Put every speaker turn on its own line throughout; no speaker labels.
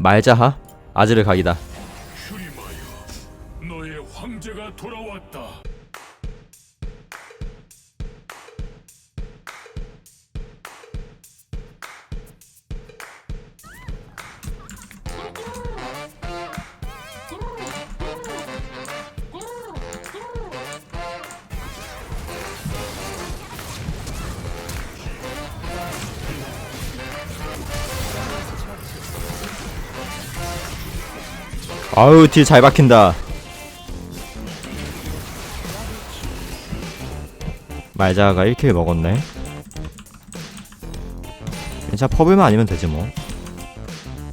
말자하 아즈르 각이다
너의 황제가 돌아왔다.
아우 딜잘 박힌다 말자가 1킬 먹었네 괜찮아 퍼블만 아니면 되지 뭐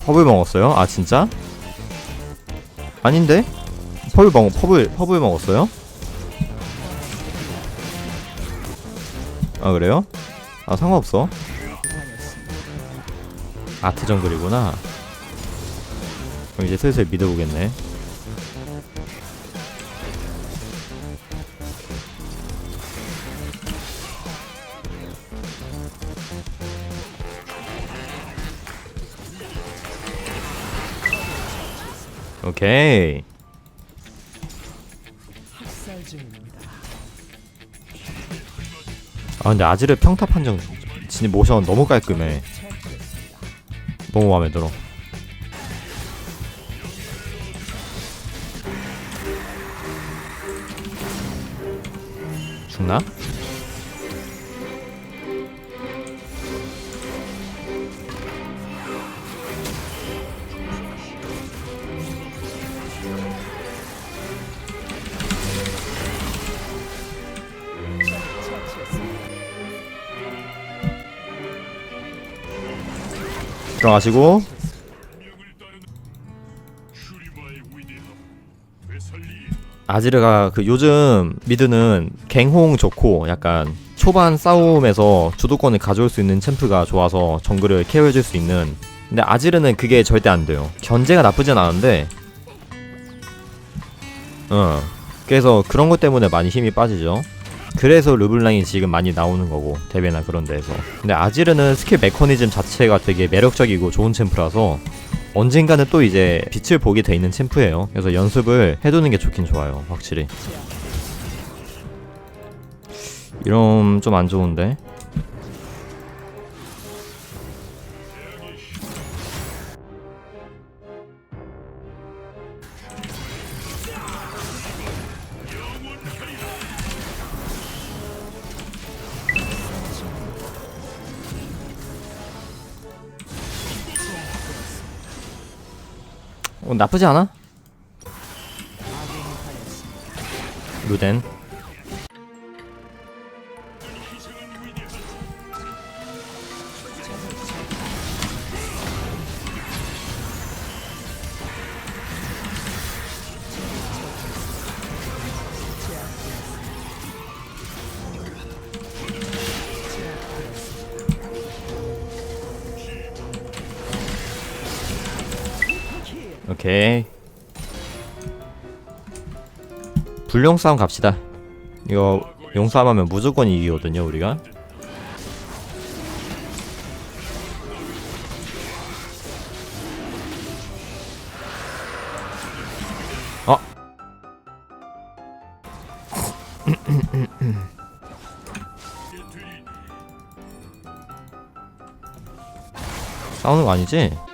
퍼블 먹었어요? 아 진짜? 아닌데? 퍼블 먹 퍼블 퍼블 먹었어요? 아 그래요? 아 상관없어 아트 정글이구나 그럼 이제 슬슬 믿어보겠네. 오케이. 아 근데 아지르 평타 판정 진짜 모션 너무 깔끔해. 너무 마음에 들어 죽나? 들어가시고 아지르가 그 요즘 미드는 갱홍 좋고 약간 초반 싸움에서 주도권을 가져올 수 있는 챔프가 좋아서 정글을 케어해줄 수 있는. 근데 아지르는 그게 절대 안 돼요. 견제가 나쁘진 않은데 어 그래서 그런 것 때문에 많이 힘이 빠지죠. 그래서 르블랑이 지금 많이 나오는 거고 대회나 그런 데에서. 근데 아지르는 스킬 메커니즘 자체가 되게 매력적이고 좋은 챔프라서 언젠가는 또 이제 빛을 보게 돼 있는 챔프예요. 그래서 연습을 해두는 게 좋긴 좋아요, 확실히. 이럼 좀안 좋은데. 어, 나쁘지 않아? 루덴 오케이 불용 싸움 갑시다 이거 용 싸움 하면 무조건 이기거든요 우리가 어? 싸우는 거 아니지?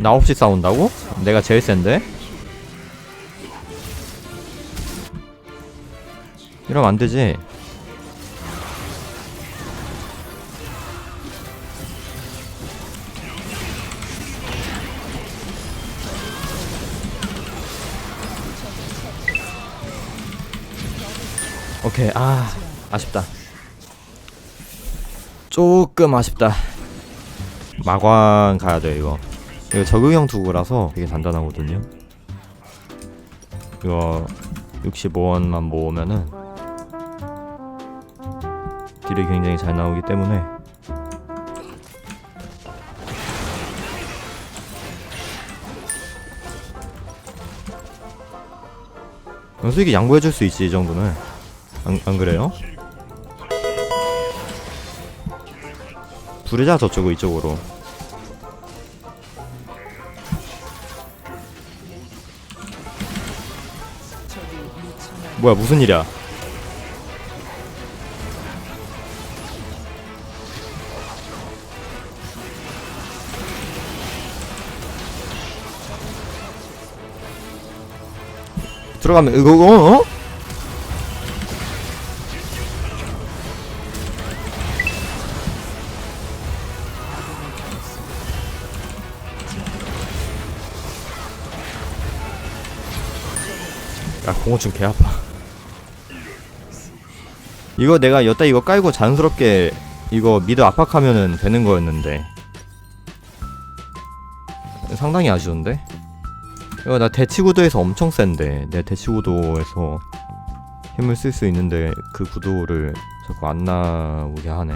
나 없이 싸운다고? 내가 제일 센데? 이러면 안 되지. 오케이, 아, 아쉽다. 조금 아쉽다. 마광 가야 돼, 이거. 이거 적응형 투구라서 되게 단단하거든요. 이거 65원만 모으면은 딜이 굉장히 잘 나오기 때문에 영수이기 양보해줄 수 있지 이 정도는 안, 안 그래요? 부르자 저쪽으로 이쪽으로 뭐야 무슨 일이야 들어가면 이거 어? 어? 야 공호충 개 아파 이거 내가 여따 이거 깔고 자연스럽게 이거 미드 압박하면은 되는 거였는데. 상당히 아쉬운데? 이거 나 대치구도에서 엄청 센데. 내 대치구도에서 힘을 쓸 수 있는데 그 구도를 자꾸 안 나오게 하네.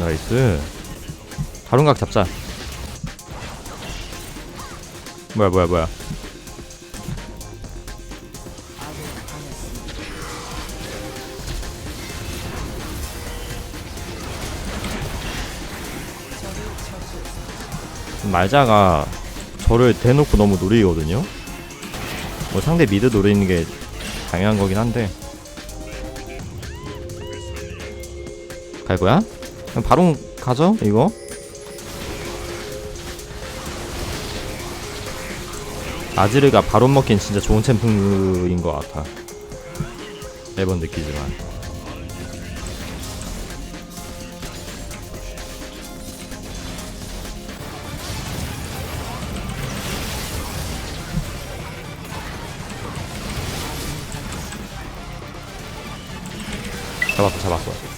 나이스 다룬각 잡자. 뭐야 뭐야 뭐야. 말자가 저를 대놓고 너무 노리거든요. 뭐 상대 미드 노리는 게 당연한 거긴 한데. 갈 거야? 그럼 바로 가죠 이거 아지르가 바론 먹긴 진짜 좋은 챔프인 것 같아. 매번 느끼지만. 잡았어 잡았어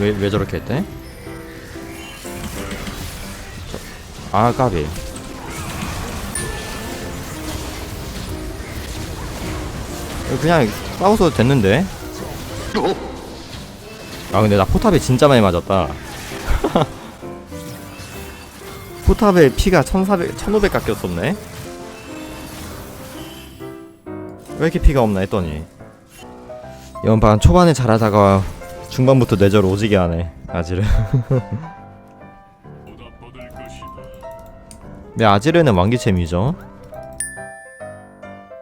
왜, 왜 저렇게 했대? 저, 아, 까비. 그냥 싸워도 됐는데? 아, 근데 나 포탑에 진짜 많이 맞았다. 포탑에 피가 1400, 1500 깎였었네? 왜 이렇게 피가 없나 했더니. 이번 판 초반에 잘하다가 중반부터 뇌절 오지게 하네 아지르. 네 아지르는 왕기챔이죠?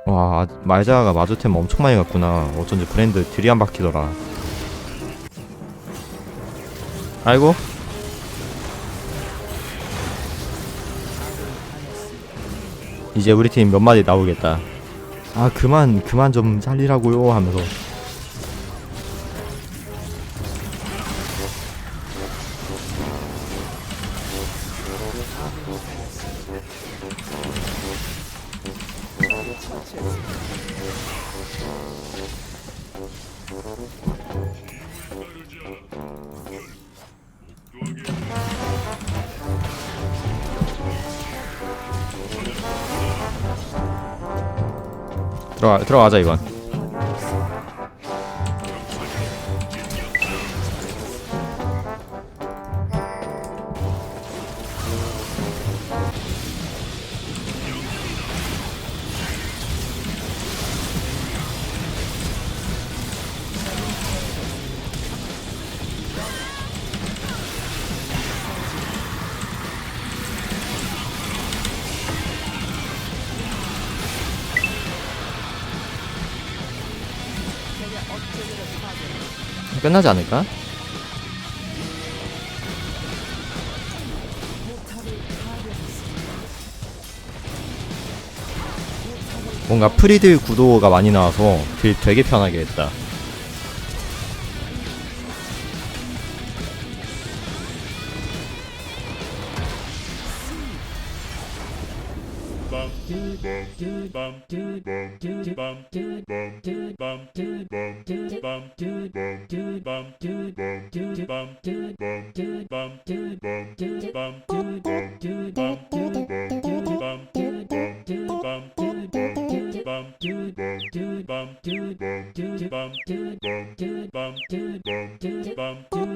와 아, 말자가 마주템 엄청 많이 갔구나. 어쩐지 브랜드 들이 안 박히더라. 아이고. 이제 우리 팀 몇 마디 나오겠다. 아 그만 그만 좀 살리라고요 하면서 들어가 들어가자 이건 끝나지 않을까? 뭔가 프리드 구도가 많이 나와서 딜 되게 편하게 했다.
bum